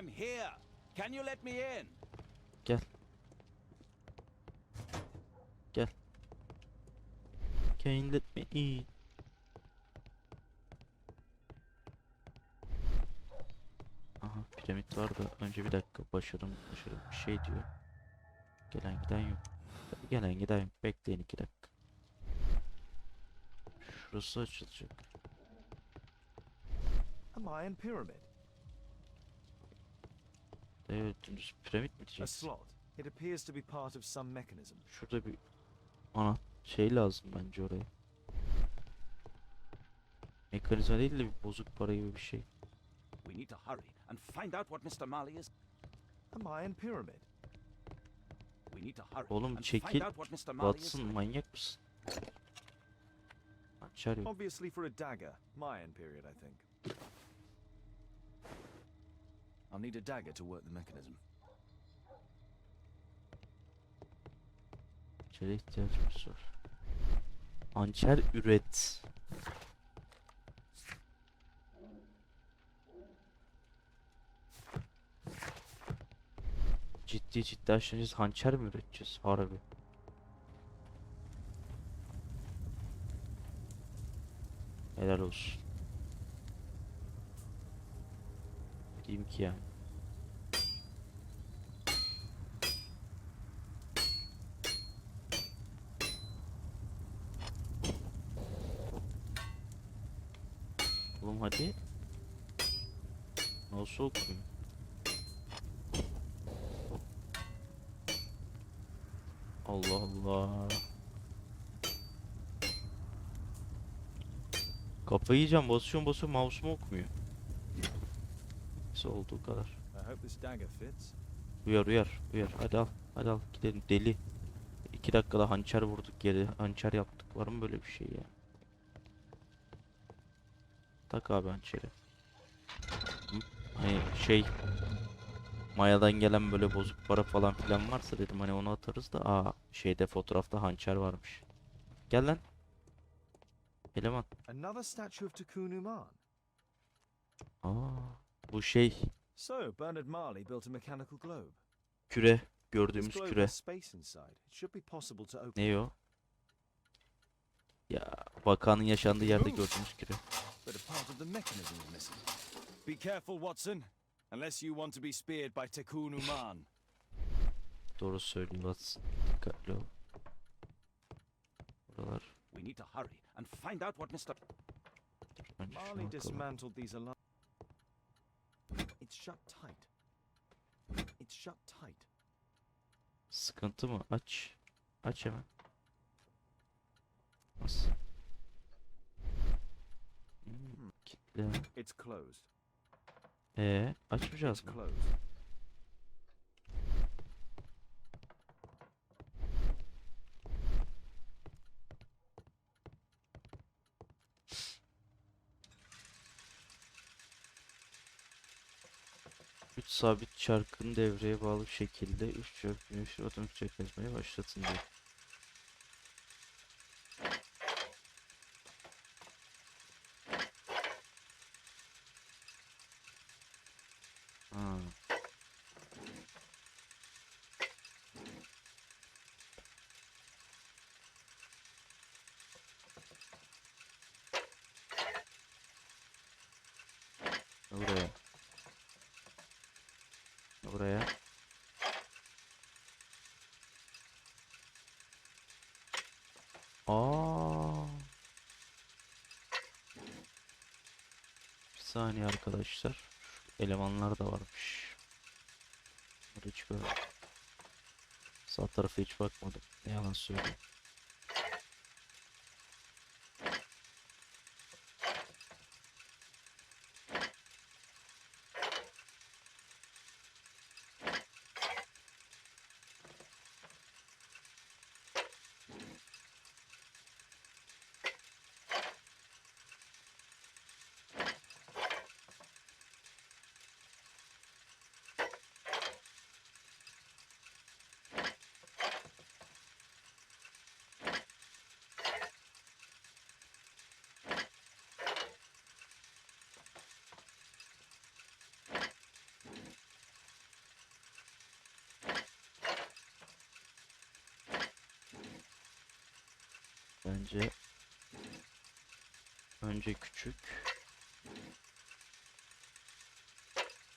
I'm here. Can you let me in? Gel. Gel. Can you let me in? Aha piramit var da önce bir dakika başarım başarım bir şey diyor. Gelen giden yok. Gelen giden yok. Bekleyin iki dakika. Şurası açılacak. A Mayan pyramid. Evet dümdüz piramit mi A diyeceksin? slot. It appears to be part of some mechanism. Şurada bir ana şey lazım bence oraya. Mekanizma değil de bir bozuk para gibi bir şey. We need to hurry and find out what Mr. Marley is. A Mayan pyramid. We need to hurry Oğlum and çekil. find out what Mr. Marley is. Watson manyak mısın? Açar yok. Obviously for a dagger. Mayan period, I think. I'll need a dagger to work the mechanism. Hançere ihtiyacımız var. Hançer üret. Ciddi ciddi aşınacağız. Hançer mi üreteceğiz? Harbi. Helal olsun. Diyeyim ki yani. Oğlum hadi. Nasıl okuyor? Allah Allah. Kafayı yiyeceğim basıyorum basıyorum mouse'um okumuyor. Neyse olduğu kadar. I hope this dagger fits. Uyar uyar uyar hadi al hadi al gidelim deli. İki dakikada hançer vurduk yere hançer yaptık var mı böyle bir şey ya? Tak abi hançeri. Hı? Hani şey Maya'dan gelen böyle bozuk para falan filan varsa dedim hani onu atarız da aa şeyde fotoğrafta hançer varmış. Gel lan. Eleman. Another statue of Tikkun Uman. Aa bu şey So, Bernard Marley built a mechanical globe. küre This gördüğümüz globe küre. has space inside. It should be possible to open. Ne o? Ya vakanın yaşandığı yerde gördüğümüz küre. But a part of the mechanism is missing. Be careful, Watson. Unless you want to be speared by Tikkun Uman. Doğru söylüyor Watson. Dikkatli ol. Buralar. We need to hurry and find out what Mr. Önce şuna Marley bakalım. dismantled these alarms. Shut tight. It's shut tight. Sıkıntı mı? Aç. Aç hemen. Nasıl? Hmm, kitle. It's closed. Ee, açmayacağız mı? closed. Sabit çarkın devreye bağlı şekilde üç çark güneşi otomatik çekmeye başlatın diyor. Ha. Buraya. Buraya. Aa. Bir saniye arkadaşlar. Elemanlar da varmış. Bunları hiç görmedim. Sağ tarafa hiç bakmadım. Ne yalan söyleyeyim. Bence önce küçük.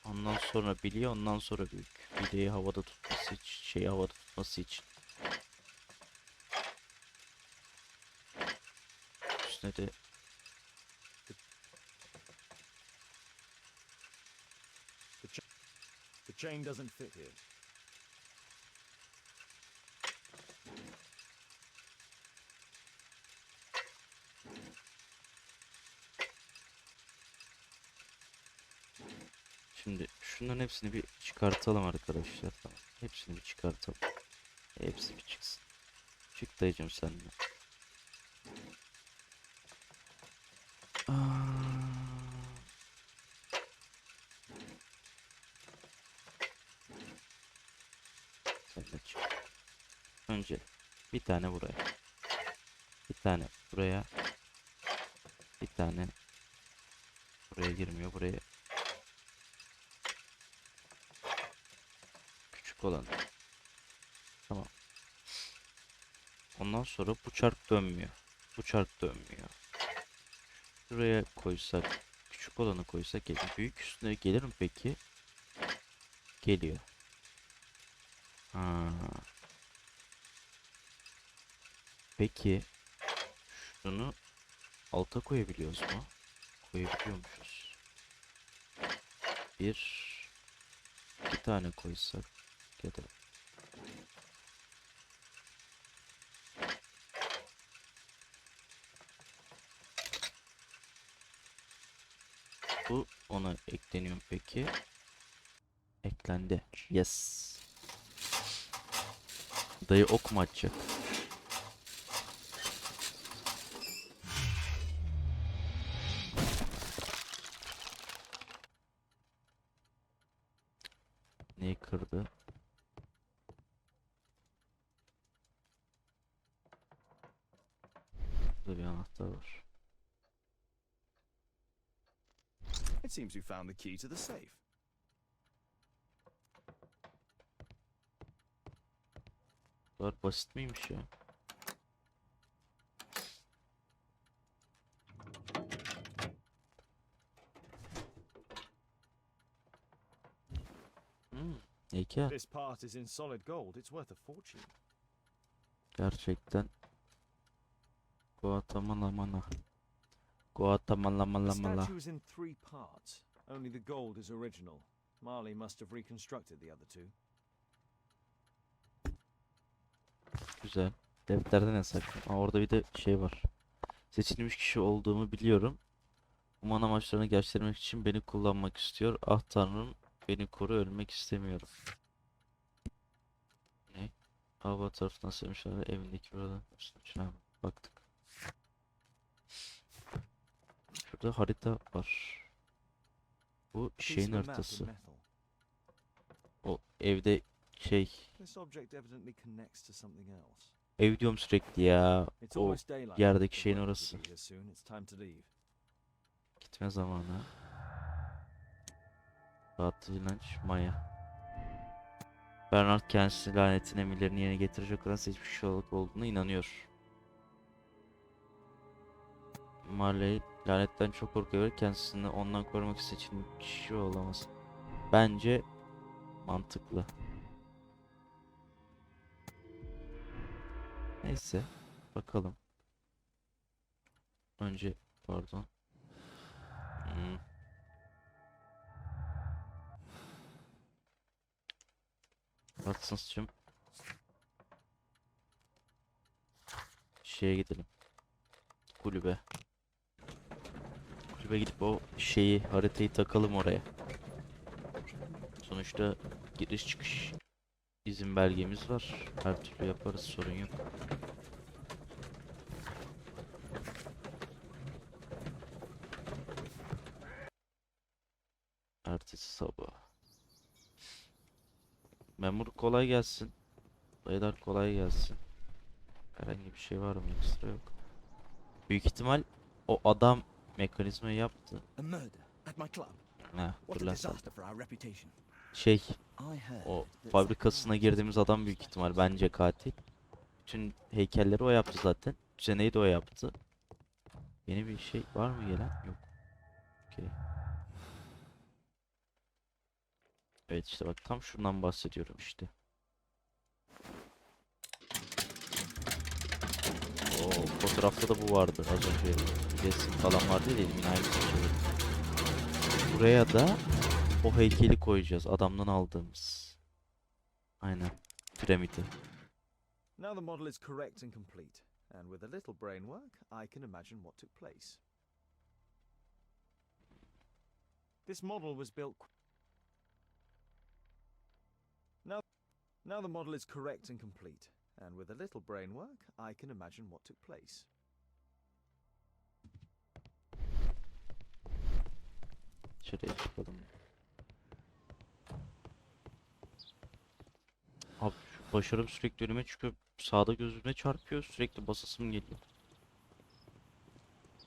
Ondan sonra bilye, ondan sonra büyük. Bilyeyi havada tutması için, şeyi havada tutması için. Üstüne de The chain doesn't fit here. Şunların hepsini bir çıkartalım arkadaşlar. Tamam. Hepsini bir çıkartalım. Hepsi bir çıksın. Çık dayıcım sen de. Çık. Önce bir tane buraya. Bir tane buraya. Bir tane buraya girmiyor. Buraya küçük olan. Tamam. Ondan sonra bu çark dönmüyor. Bu çark dönmüyor. Şuraya koysak, küçük olanı koysak gelir. Büyük üstüne gelir mi peki? Geliyor. Ha. Peki şunu alta koyabiliyoruz mu? Koyabiliyormuşuz. Bir iki tane koysak ya da bu ona ekleniyor peki? Eklendi. Yes. Dayı ok mu atacak? Seems you found the key to the safe. Bu kadar basit miymiş ya? Hmm, heykel. This part is in solid gold. It's worth a fortune. Gerçekten. Guatemala Guatemala The mala mala. statue is in three parts. Only the gold is original. Marley must have reconstructed the other two. Güzel. Defterden yasak. Aa, orada bir de şey var. Seçilmiş kişi olduğumu biliyorum. Uman amaçlarını gerçekleştirmek için beni kullanmak istiyor. Ah tanrım beni koru ölmek istemiyorum. Ne? Hava tarafından sevmişler evindeki burada. Baktık. Şurada harita var. Bu şeyin haritası. O evde şey ev diyorum sürekli ya. O yerdeki şeyin orası. Gitme zamanı. Rahatlı inanç Maya. Bernard kendisi lanetin emirlerini yerine getirecek olan seçmiş olarak olduğuna inanıyor. Marley lanetten çok korkuyor kendisini ondan korumak için kişi olamaz. Bence mantıklı. Neyse bakalım. Önce pardon. Hmm. Watson'cığım. Şeye gidelim. Kulübe. Kulübe gidip o şeyi haritayı takalım oraya. Sonuçta giriş çıkış izin belgemiz var. Her türlü yaparız sorun yok. Ertesi sabah. Memur kolay gelsin. Beyler kolay gelsin. Herhangi bir şey var mı? Ekstra yok. Büyük ihtimal o adam mekanizmayı yaptı. Ha. Şey, o fabrikasına girdiğimiz adam büyük ihtimal bence katil. Bütün heykelleri o yaptı zaten. seneyi de o yaptı. Yeni bir şey var mı gelen? Yok. Okey. Evet işte bak tam şundan bahsediyorum işte. O fotoğrafta da bu vardı az önce resim falan vardı ya elimin aynısı çevirdim. Buraya da o heykeli koyacağız adamdan aldığımız. Aynen piramidi. Now the model is correct and complete, and with a little brain work, I can imagine what took place. This model was built. Now, now the model is correct and complete, and with a little brain work, I can imagine what took place. Şuraya çıkalım. Abi şu başarım sürekli önüme çıkıyor. Sağda gözüme çarpıyor. Sürekli basasım geliyor.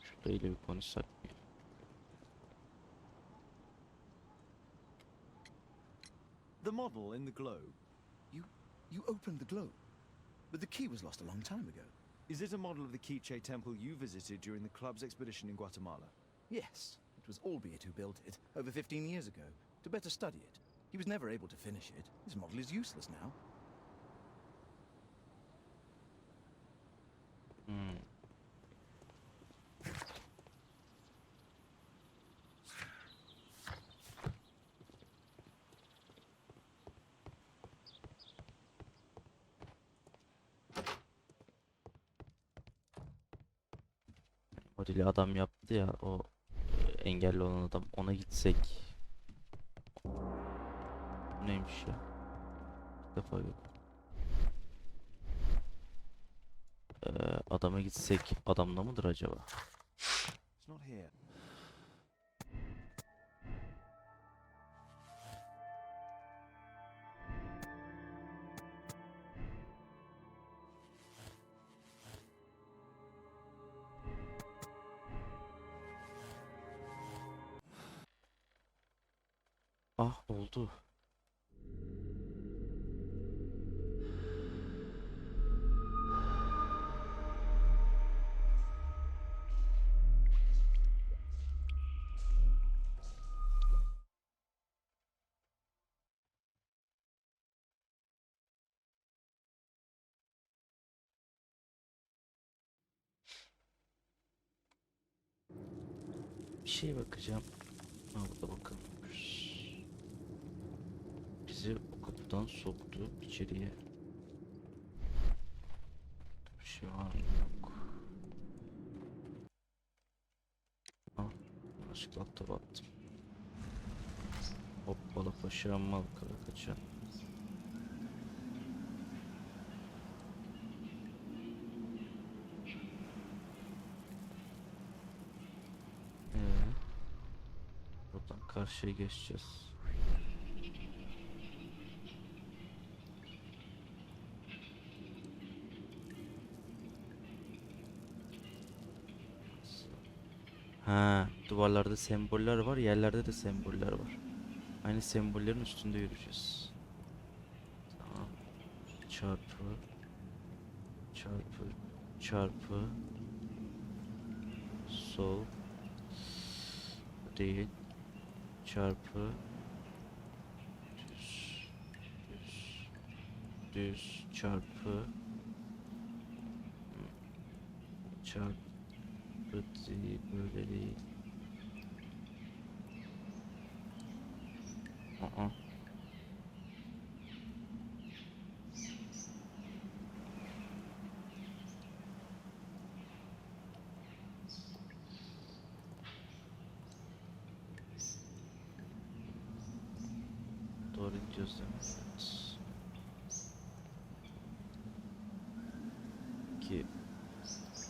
Şurada ile bir konuşsak? The model in the globe. You opened the globe. But the key was lost a long time ago. Is it a model of the Quiche temple you visited during the club's expedition in Guatemala? Yes, was Albiot who built it, over 15 years ago, to better study it. He was never able to finish it. His model is useless now. Hmm. Modeli adam yaptı ya o engelli olan adam ona gitsek. Neymiş ya? İlk defa yok. Ee, adama gitsek adamda mıdır acaba? Bir şeye bakacağım. Ha burada bakalım. Bizi o kapıdan soktu içeriye. Bir şey var mı? Yok. Yanlışlıkla altta battım. Hoppala paşam mal kara kaçan. Ee, buradan karşıya geçeceğiz. Ha, duvarlarda semboller var, yerlerde de semboller var. Aynı sembollerin üstünde yürüyeceğiz. Tamam. Çarpı çarpı çarpı sol değil çarpı düz düz düz çarpı çarpı değil böyle değil Aa. Doğru gidiyoruz? Evet. Ki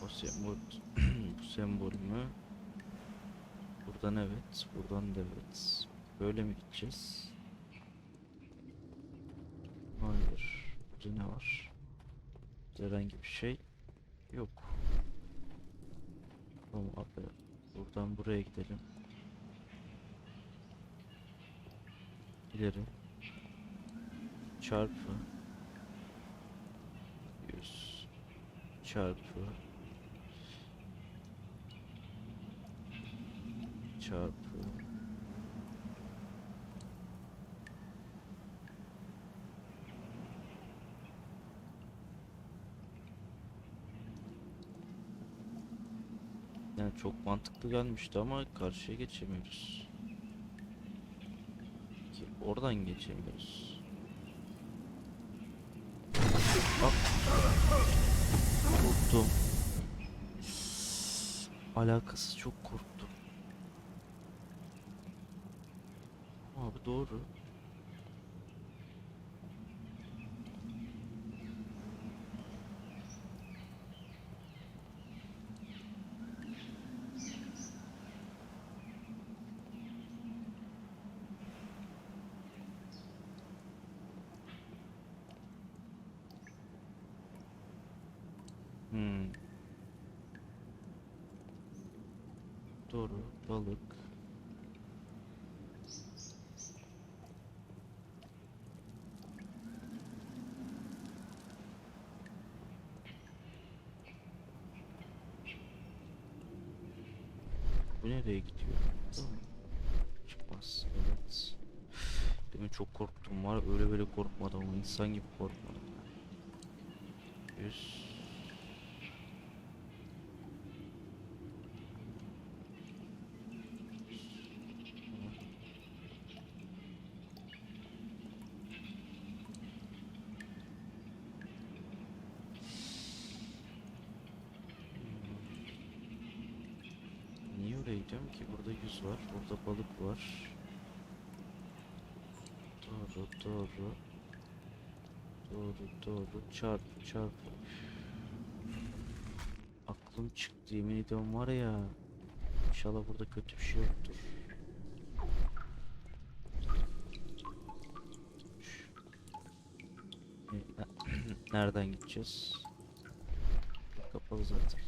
o sembol bu sembol mü? Buradan evet, buradan da evet. Böyle mi gideceğiz? Hayır. Burada ne var? Herhangi bir şey yok. Tamam abi. Buradan buraya gidelim. İleri çarpı 100 çarpı çarpı Yani çok mantıklı gelmişti ama karşıya geçemiyoruz. Ki oradan geçemiyoruz. Bak. Korktum. Alakası çok korktum. Abi doğru. Hmm. Doğru. Balık. Bu nereye gidiyor? Çıkmaz. Evet. Demin çok korktum var. Öyle böyle korkmadım insan gibi korkmadım. 100 Oraya gidiyorum ki? Burada yüz var. Burada balık var. Doğru, doğru. Doğru, doğru. Çarpı, çarpı. Aklım çıktı yemin ediyorum var ya. İnşallah burada kötü bir şey yoktur. Ne- Nereden gideceğiz? Kapalı zaten.